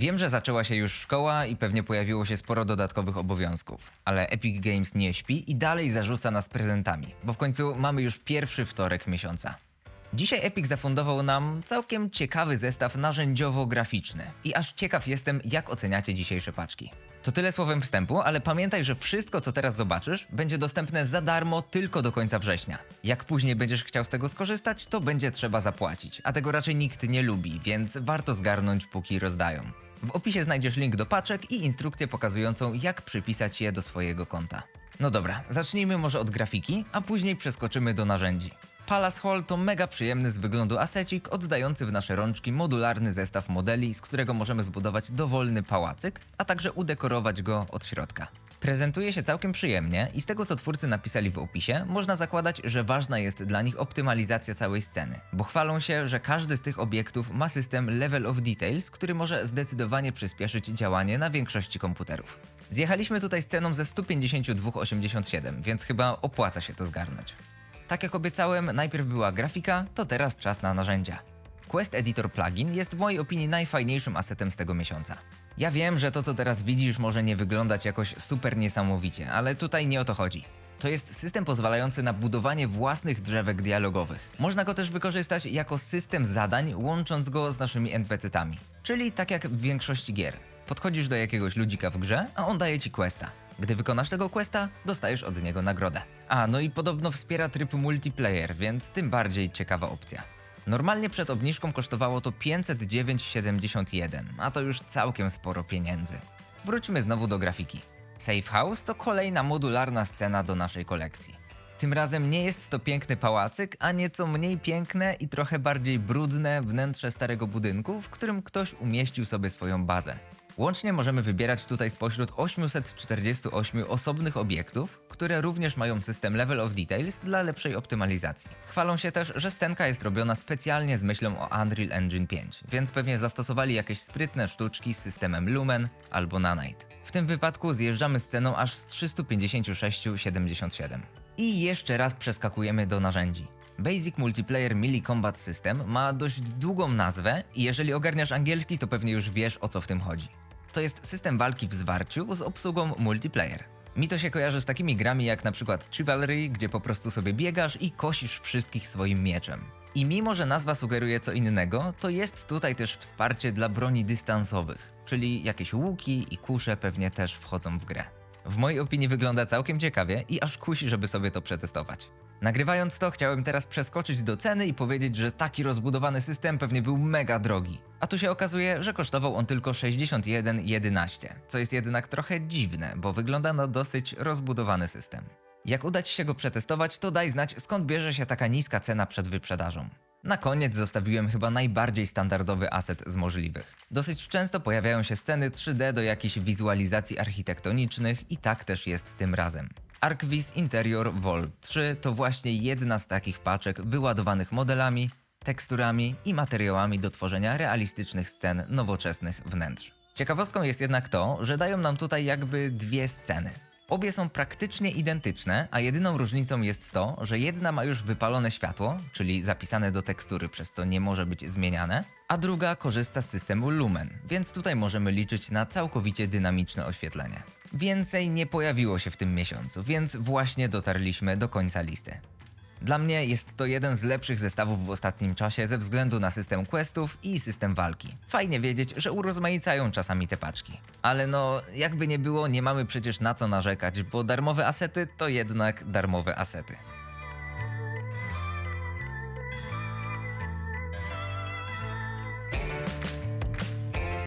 Wiem, że zaczęła się już szkoła i pewnie pojawiło się sporo dodatkowych obowiązków, ale Epic Games nie śpi i dalej zarzuca nas prezentami, bo w końcu mamy już pierwszy wtorek miesiąca. Dzisiaj Epic zafundował nam całkiem ciekawy zestaw narzędziowo-graficzny i aż ciekaw jestem, jak oceniacie dzisiejsze paczki. To tyle słowem wstępu, ale pamiętaj, że wszystko, co teraz zobaczysz, będzie dostępne za darmo tylko do końca września. Jak później będziesz chciał z tego skorzystać, to będzie trzeba zapłacić, a tego raczej nikt nie lubi, więc warto zgarnąć, póki rozdają. W opisie znajdziesz link do paczek i instrukcję pokazującą, jak przypisać je do swojego konta. No dobra, zacznijmy może od grafiki, a później przeskoczymy do narzędzi. Palace Hall to mega przyjemny z wyglądu asecik, oddający w nasze rączki modularny zestaw modeli, z którego możemy zbudować dowolny pałacyk, a także udekorować go od środka. Prezentuje się całkiem przyjemnie i z tego co twórcy napisali w opisie, można zakładać, że ważna jest dla nich optymalizacja całej sceny, bo chwalą się, że każdy z tych obiektów ma system Level of Details, który może zdecydowanie przyspieszyć działanie na większości komputerów. Zjechaliśmy tutaj sceną ze 152,87, więc chyba opłaca się to zgarnąć. Tak jak obiecałem, najpierw była grafika, to teraz czas na narzędzia. Quest Editor Plugin jest w mojej opinii najfajniejszym asetem z tego miesiąca. Ja wiem, że to co teraz widzisz może nie wyglądać jakoś super niesamowicie, ale tutaj nie o to chodzi. To jest system pozwalający na budowanie własnych drzewek dialogowych. Można go też wykorzystać jako system zadań, łącząc go z naszymi NPC-tami. Czyli tak jak w większości gier. Podchodzisz do jakiegoś ludzika w grze, a on daje ci questa. Gdy wykonasz tego questa, dostajesz od niego nagrodę. A, no i podobno wspiera tryb multiplayer, więc tym bardziej ciekawa opcja. Normalnie przed obniżką kosztowało to 509,71, a to już całkiem sporo pieniędzy. Wróćmy znowu do grafiki. Safe House to kolejna modularna scena do naszej kolekcji. Tym razem nie jest to piękny pałacyk, a nieco mniej piękne i trochę bardziej brudne wnętrze starego budynku, w którym ktoś umieścił sobie swoją bazę. Łącznie możemy wybierać tutaj spośród 848 osobnych obiektów, które również mają system Level of Details dla lepszej optymalizacji. Chwalą się też, że scenka jest robiona specjalnie z myślą o Unreal Engine 5, więc pewnie zastosowali jakieś sprytne sztuczki z systemem Lumen albo Nanite. W tym wypadku zjeżdżamy sceną aż z 356,77. I jeszcze raz przeskakujemy do narzędzi. Basic Multiplayer Melee Combat System ma dość długą nazwę i jeżeli ogarniasz angielski, to pewnie już wiesz o co w tym chodzi. To jest system walki w zwarciu z obsługą multiplayer. Mi to się kojarzy z takimi grami jak na przykład Chivalry, gdzie po prostu sobie biegasz i kosisz wszystkich swoim mieczem. I mimo, że nazwa sugeruje co innego, to jest tutaj też wsparcie dla broni dystansowych, czyli jakieś łuki i kusze pewnie też wchodzą w grę. W mojej opinii wygląda całkiem ciekawie i aż kusi, żeby sobie to przetestować. Nagrywając to, chciałem teraz przeskoczyć do ceny i powiedzieć, że taki rozbudowany system pewnie był mega drogi. A tu się okazuje, że kosztował on tylko 61,11, co jest jednak trochę dziwne, bo wygląda na dosyć rozbudowany system. Jak uda Ci się go przetestować, to daj znać skąd bierze się taka niska cena przed wyprzedażą. Na koniec zostawiłem chyba najbardziej standardowy aset z możliwych. Dosyć często pojawiają się sceny 3D do jakichś wizualizacji architektonicznych i tak też jest tym razem. ArcVis Interior Vol 3 to właśnie jedna z takich paczek wyładowanych modelami, teksturami i materiałami do tworzenia realistycznych scen nowoczesnych wnętrz. Ciekawostką jest jednak to, że dają nam tutaj jakby dwie sceny. Obie są praktycznie identyczne, a jedyną różnicą jest to, że jedna ma już wypalone światło, czyli zapisane do tekstury, przez co nie może być zmieniane, a druga korzysta z systemu Lumen, więc tutaj możemy liczyć na całkowicie dynamiczne oświetlenie. Więcej nie pojawiło się w tym miesiącu, więc właśnie dotarliśmy do końca listy. Dla mnie jest to jeden z lepszych zestawów w ostatnim czasie ze względu na system questów i system walki. Fajnie wiedzieć, że urozmaicają czasami te paczki. Ale no, jakby nie było, nie mamy przecież na co narzekać, bo darmowe asety to jednak darmowe asety.